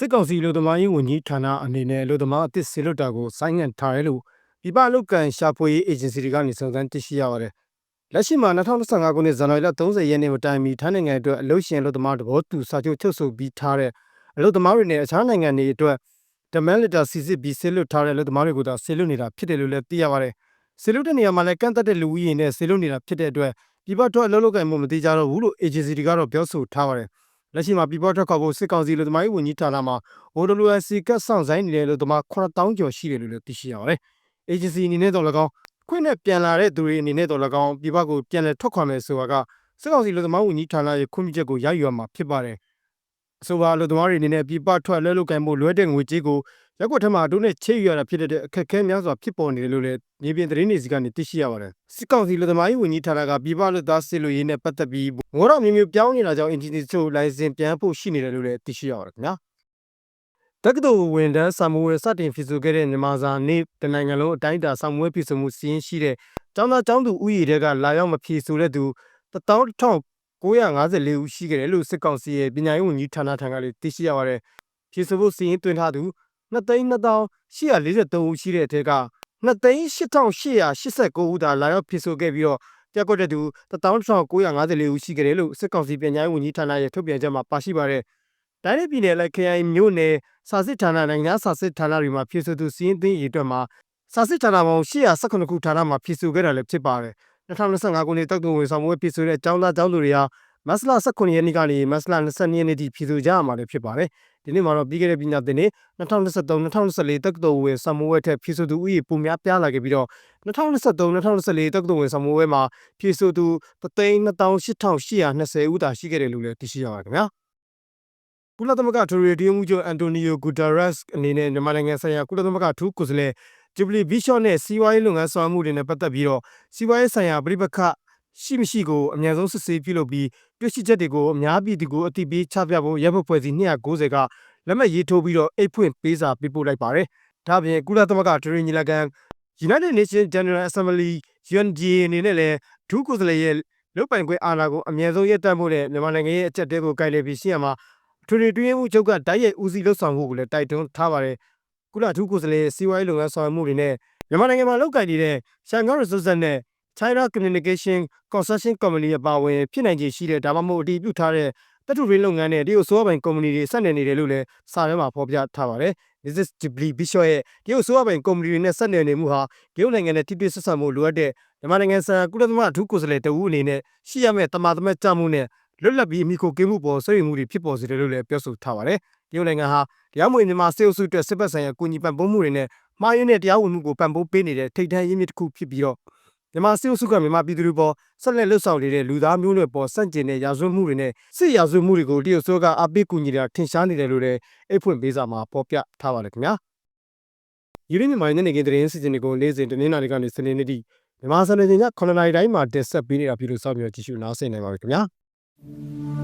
စစ်ကောင်စီလူသမားရေးဝန်ကြီးဌာနအနေနဲ့လူသမားအသစ်ဆေလွတ်တာကိုဆိုင်းငံ့ထားတယ်လို့ပြပလုတ်ကန်ရှာဖွေရေးအေဂျင်စီတွေကနေစုံစမ်းသိရှိရပါတယ်။လက်ရှိမှာ2025ခုနှစ်ဇန်နဝါရီလ30ရက်နေ့မတိုင်မီထိုင်းနိုင်ငံအတွက်အလုပ်ရှင်လူသမားတဘောတူစာချုပ်ချုပ်ဆိုပြီးထားတဲ့အလုပ်သမားတွေနဲ့အခြားနိုင်ငံတွေအတွက်ဒမန်လီတာစီစစ်ပြီးဆေလွတ်ထားတဲ့အလုပ်သမားတွေကိုသာဆေလွတ်နေတာဖြစ်တယ်လို့လည်းသိရပါတယ်။ဆေလွတ်တဲ့နေရာမှာလည်းကန့်သက်တဲ့လူဦးရေနဲ့ဆေလွတ်နေတာဖြစ်တဲ့အတွက်ပြပထွက်အလုပ်လုပ်ကင်မှုမတိကြတော့ဘူးလို့အေဂျင်စီတွေကတော့ပြောဆိုထားပါတယ်။ လက်ရှိမှာပြည်ပထွက်ခွာဖို့စစ်ကောင်စီလူသမားရေးဝန်ကြီးဌာနမှာ OWC ကတ်ဆောင်ဆိုင်နေတဲ့လူသမား9000ကျော်ရှိတယ်လို့လည်းသိရှိရပါတယ်။ agency အနေနဲ့တော့၎င်းခွင့်နဲ့ပြန်လာတဲ့သူတွေအနေနဲ့တော့၎င်းပြည်ပကိုပြန်လည်ထွက်ခွာမယ်ဆိုတာကစစ်ကောင်စီလူသမားဝန်ကြီးဌာနရဲ့ခွင့်ပြုချက်ကိုရယူရမှာဖြစ်ပါတယ်။ အဆိုပါလူသမားတွေအနေနဲ့ပြည်ပထွက်လဲလုပ်ကင်မှုလွှဲတဲ့ငွေကြေးကိုရက်ွက်ထက်မှာအတိုးနဲ့ချေယူရတာဖြစ်တဲ့အခက်အခဲများစွာဖြစ်ပေါ်နေတယ်လို့လည်းမြေပြင်သတင်းတွေစီကနေသိရှိရပါတယ်။စစ်ကောင်စီလူသမားရေးဝန်ကြီးဌာနကပြည်ပလူသားစစ်လူရေးနဲ့ပတ်သက်ပြီးငေါတော့မျိုးမျိုးပြောင်းနေတာကြောင့် engineer တို့လိုင်စင်ပြန်ဖို့ရှိနေတယ်လို့လည်းသိရှိရပါတယ်ခင်ဗျာ။တက္ကသိုလ်ဝန်ထမ်းစာမိုးဝယ်စတင်ဖြစ်ဆိုခဲ့တဲ့မြန်မာစာနေ့တနိုင်ငံလုံးအတိုင်းအတာစာမိုးဝယ်ဖြစ်ဆိုမှုစီးရင်ရှိတဲ့ကျောင်းသားကျောင်းသူဥယျာဉ်တွေကလာရောက်မဖြေဆိုတဲ့သူ 11954ဦးရှိခဲ့တယ်လို့စစ်ကောင်စီရဲ့ပညာရေးဝန်ကြီးဌာနထံကလည်းသိရှိရပါတယ်။ဖြေဆိုဖို့စီးရင်တွင်ထားသူ2,2843ဦးရှိတဲ့အထက်က2,8889ဦးသာလာရောက်ဖြေဆိုခဲ့ပြီးတော့ပြက်ကွက်တဲ့သူ1,954ဦးရှိခဲ့တယ်လို့စစ်ကောင်စီပညာရေးဝန်ကြီးဌာနရဲ့ထုတ်ပြန်ချက်မှာပါရှိပါတယ်။တိုင်းပြည်နယ်လိုက်ခရိုင်မြို့နယ်စာစစ်ဌာနနိုင်ငံစာစစ်ဌာနတွေမှာဖြည့်ဆိုသူစီးရင်သိန်းအရေအတွက်မှာစာစစ်ဌာနပေါင်း818ခုဌာနမှာဖြည့်ဆိုခဲ့တာလည်းဖြစ်ပါတယ်။ 2025ခုနှစ်တောက်တုံဝင်ဆောင်ပွဲဖြည့်ဆိုတဲ့ကျောင်းသားကျောင်းသူတွေဟာမတ်လ18ရက်နေ့ကနေမတ်လ22ရက်နေ့ထိဖြည့်ဆိုကြရမှာလည်းဖြစ်ပါတယ်။ဒီနေ့မှာတော့ပြီးခဲ့တဲ့ပညာသင်နှစ်2023-2024တက္ကသိုလ်ဝင်ဆောင်ပွဲထက်ဖြည့်ဆိုသူဥယျာဉ်ပုံများပြားလာခဲ့ပြီးတော့2023-2024တက္ကသိုလ်ဝင်ဆောင်ပွဲမှာဖြည့်ဆိုသူ328,820ဦးသာရှိခဲ့တယ်လို့လည်းသိရှိရပါတယ်ခင်ဗျာ။ကုလသမဂ္ဂထရီဒီယိုမှုချုပ်အန်တိုနီယိုဂူတာရက်စ်အနေနဲ့မြန်မာနိုင်ငံဆိုင်ရာကုလသမဂ္ဂထူးကိုယ်စားလှယ် ဂျူဘလီဘီရှော့နဲ့စီးပွားရေးလုပ်ငန်းဆောင်မှုတွေနဲ့ပတ်သက်ပြီးတော့စီးပွားရေးဆိုင်ရာပြိပခရှိမရှိကိုအများဆုံးစစ်ဆေးပြုလုပ်ပြီးတွေ့ရှိချက်တွေကိုအများပြည်သူကိုအသိပေးချပြဖို့ရပ်ဖွဲ့စည်း290ကလက်မှတ်ရေးထိုးပြီးတော့အိတ်ဖွင့်ပေးစာပေးပို့လိုက်ပါတယ်။ဒါ့အပြင်ကုလသမဂ္ဂထရီညီလာခံ United Nations General Assembly UNGA အနေနဲ့လည်းဒုကိုယ်စားလှယ်ရဲ့လုတ်ပိုင်ခွင့်အာဏာကိုအမြဲဆုံးရပ်တန့်ဖို့နဲ့မြန်မာနိုင်ငံရဲ့အချက်အသေးကိုကိုင်လည်ပြီးရှင်းရမှာထွေထွေတွင်းမှုချုပ်ကတိုက်ရိုက်ဦးစီးလှုပ်ဆောင်မှုကိုလည်းတိုက်တွန်းထားပါတယ်။ ကုလထူးကိုယ်စားလှယ်စီဝိုင်းလုပ်ငန်းဆောင်မှုတွေနဲ့မြန်မာနိုင်ငံမှာလုပ်ကိုင်နေတဲ့ Shanghai Resources နဲ့ China Communication Consortium Company အပါအဝင်ဖြစ်နိုင်ခြေရှိတဲ့ဒါမှမဟုတ်အတည်ပြုထားတဲ့တတုရင်းလုပ်ငန်းနဲ့တရုတ်ဆိုးပိုင်ကုမ္ပဏီတွေဆက်နေနေတယ်လို့လည်းစာထဲမှာဖော်ပြထားပါတယ်။ Mrs. Dibli Bishop ရဲ့တရုတ်ဆိုးပိုင်ကုမ္ပဏီတွေနဲ့ဆက်နေနေမှုဟာတရုတ်နိုင်ငံနဲ့ထိတွေ့ဆက်ဆံမှုလိုအပ်တဲ့မြန်မာနိုင်ငံဆိုင်ရာကုလသမဂ္ဂအထူးကိုယ်စားလှယ်တဦးအနေနဲ့ရှိရမယ့်တမာတမတ်ကြမှုနဲ့လွတ်လပ်ပြီးအမိခိုကင်းမှုပေါ်ဆွေးနွေးမှုတွေဖြစ်ပေါ်စေတယ်လို့လည်းပြောဆိုထားပါတယ်။ တရုတ်နိုင်ငံဟာတရားမဝင်မြန်မာစေအုပ်စုအတွက်စစ်ပတ်ဆိုင်ရာကူညီပံ့ပိုးမှုတွေနဲ့မှားယွင်းတဲ့တရားဝင်မှုကိုပံ့ပိုးပေးနေတဲ့ထိပ်တန်းရင်းမြစ်တစ်ခုဖြစ်ပြီးတော့မြန်မာစေအုပ်စုကမြန်မာပြည်သူတွေပေါ်ဆက်လက်လှုပ်ဆောင်နေတဲ့လူသားမျိုးနွယ်ပေါ်စန့်ကျင်တဲ့ရာဇဝတ်မှုတွေနဲ့စစ်ရာဇဝတ်မှုတွေကိုတရုတ်ဆိုးကအပိကူညီတာထင်ရှားနေတယ်လို့လည်းအိတ်ဖွင့်ပေးစာမှာဖော်ပြထားပါတယ်ခင်ဗျာ။ယူရင်းမြန်မာနိုင်ငံကသတင်းစီစဉ်တွေကိုလေးစဉ်တင်းနာတွေကနေစနေနေ့ထိမြန်မာစံနေည9နာရီတိုင်းမှာတင်ဆက်ပေးနေတာပြည်လို့စောင့်မျှော်ကြည့်ရှုနားဆင်နိုင်ပါပြီခင်ဗျာ။